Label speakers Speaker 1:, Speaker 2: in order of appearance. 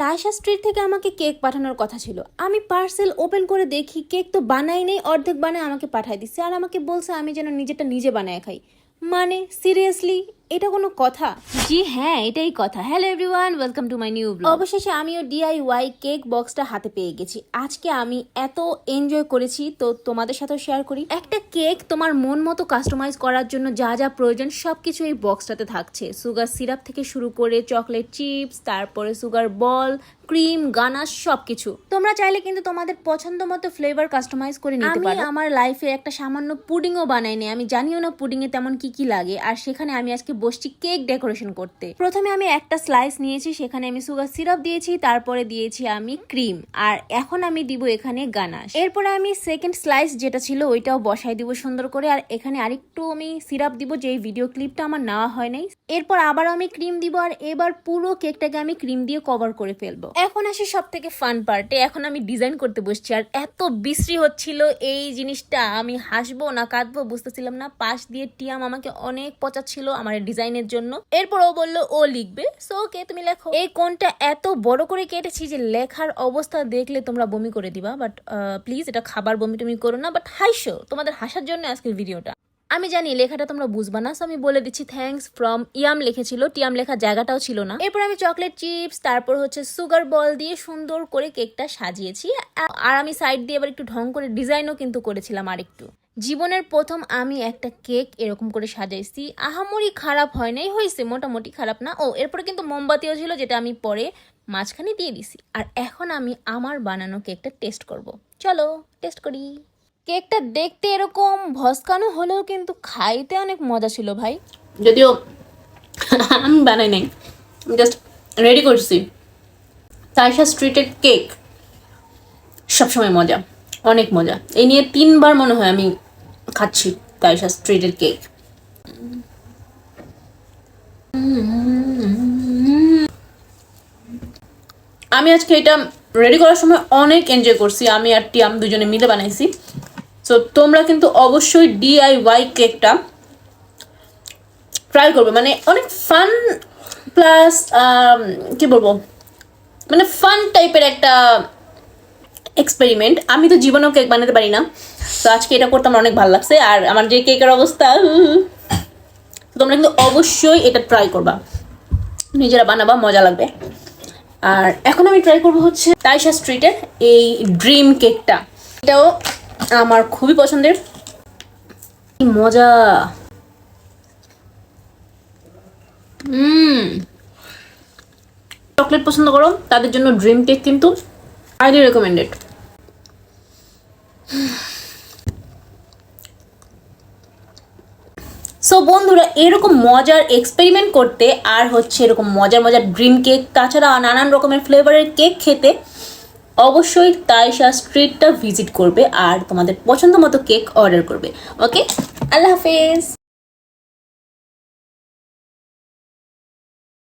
Speaker 1: Taisha street থেকে আমাকে cake পাঠানোর কথা ছিল। আমি পার্সেল ওপেন করে দেখি, কেক তো বানাই নেই, অর্ধেক বানায় আমাকে পাঠাই দিচ্ছে। আর আমাকে বলছে, আমি যেন নিজেরটা নিজে বানায় খাই। মানে সিরিয়াসলি এটা কোনো কথা? জি হ্যাঁ এটাই কথা। Hello everyone welcome to my new blog অবশেষে আমিও ডিআইওয়াই কেক বক্সটা হাতে পেয়ে গেছি। আজকে আমি এত এনজয় করেছি তো তোমাদের সাথেও শেয়ার করি। একটা কেক তোমার মন মতো কাস্টমাইজ করার জন্য যা যা প্রয়োজন সবকিছু এই বক্সটাতে থাকছে। সুগার সিরাপ থেকে শুরু করে চকলেট চিপস তারপরে সুগার বল ক্রিম গানাশ সবকিছু। তোমরা চাইলে কিন্তু তোমাদের পছন্দ মতো ফ্লেভার কাস্টমাইজ করে নিতে পারো। আমার লাইফে একটা সামান্য পুডিংও বানাইনি। আমি জানিও না পুডিং এ তেমন কি কি লাগে। আর সেখানে আমি আজকে বসছি কেক ডেকোরেশন করতে। প্রথমে আমি একটা স্লাইস নিয়েছি, সেখানে আমি সুগার সিরাপ দিয়েছি, তারপরে দিয়েছি আমি ক্রিম আর এখন আমি দিব এখানে গানাশ এরপরে আমি সেকেন্ড স্লাইস যেটা ছিল, ওইটাও বসাই দিব সুন্দর করে। আর এখানে আরেকটু আমি সিরাপ দিব যে ভিডিও ক্লিপটা আমার নেওয়া হয় নাই। এরপর আবার আমি ক্রিম দিব, আর এবার পুরো কেকটাকে আমি ক্রিম দিয়ে কভার করে ফেলব। এখন আসি সব থেকে ফান পার্টে এখন আমি ডিজাইন করতে বসছি, আর এত বিশ্রী হচ্ছিল এই জিনিসটা। আমি হাসবো না, কাঁদবো, বুঝতেছিলাম না। পাশ দিয়ে টিয়াম আমাকে অনেক পচাচ্ছিল, আমার ডিজাইনের জন্য। এরপর ও বলল, ও লিখবে। সো ওকে তুমি লেখো। এই কোনটা এত বড় করে কেটেছি যে লেখার অবস্থা দেখলে তোমরা বমি করে দিবা। বাট প্লিজ এটা খাবার বমি টমি করো না। বাট হাইশো তোমাদের হাসার জন্য আজকের ভিডিওটা আমি জানি লেখাটা তোমরা বুঝবা না সো আমি বলে দিচ্ছি থ্যাঙ্কস ফ্রম ইয়াম লিখেছিল। টিয়াম লেখার জায়গাটাও ছিল না। এরপর আমি চকলেট চিপস তারপর হচ্ছে সুগার বল দিয়ে সুন্দর করে কেকটা সাজিয়েছি। আর আমি সাইড দিয়ে এবার একটু ঢং করে ডিজাইনও কিন্তু করেছিলাম আরেকটু। জীবনের প্রথম আমি একটা কেক এরকম করে সাজাইছি। আহামরি খারাপ হয় নাই হয়েছে মোটামুটি খারাপ না। ও, এরপরে কিন্তু মোমবাতিও ছিল, যেটা আমি পরে মাঝখানে দিয়ে দিছি। আর এখন আমি আমার বানানো কেকটা টেস্ট করব। চলো, টেস্ট করি। কেকটা দেখতে এরকম ভস্কানো হলেও কিন্তু খাইতে অনেক মজা ছিল ভাই।
Speaker 2: যদিও আমি বানাই নাই জাস্ট রেডি করছি। তাইশা স্ট্রিটের কেক, সবসময় মজা। অনেক মজা। এই নিয়ে তিনবার মনে হয় আমি খাচ্ছি তাইশা স্ট্রিটের কেক। আমি আজকে এটা রেডি করার সময় অনেক এনজয় করছি। আমি আর টিয়াম দুজনে মিলে বানাইছি। তো তোমরা কিন্তু অবশ্যই ডিআইওয়াই কেকটা ট্রাই করবে। মানে অনেক ফান প্লাস কি বলব? মানে ফান টাইপের একটা এক্সপেরিমেন্ট আমি তো জীবনেও কেক বানাতে পারি না। তো আজকে এটা করতে আমার অনেক ভালো লাগছে। আর আমার যে কেকের অবস্থা তোমরা কিন্তু অবশ্যই এটা ট্রাই করবা। নিজেরা বানাবা, মজা লাগবে। আর এখন আমি ট্রাই করব হচ্ছে তাইশা স্ট্রিটের এই ড্রিম কেকটা এটাও আমার খুবই পছন্দের। মজা। হুম। চকলেট পছন্দ করো, তাদের জন্য ড্রিম কেক কিন্তু হাইলি রেকমেন্ডেড সো বন্ধুরা, এরকম মজার এক্সপেরিমেন্ট করতে আর হচ্ছে এরকম মজার মজার ড্রিম কেক তাছাড়া নানান রকমের ফ্লেভারের কেক খেতে অবশ্যই তাইশা স্ট্রিটটা ভিজিট করবে আর তোমাদের পছন্দ মতো কেক অর্ডার করবে। ওকে আল্লাহ হাফেজ!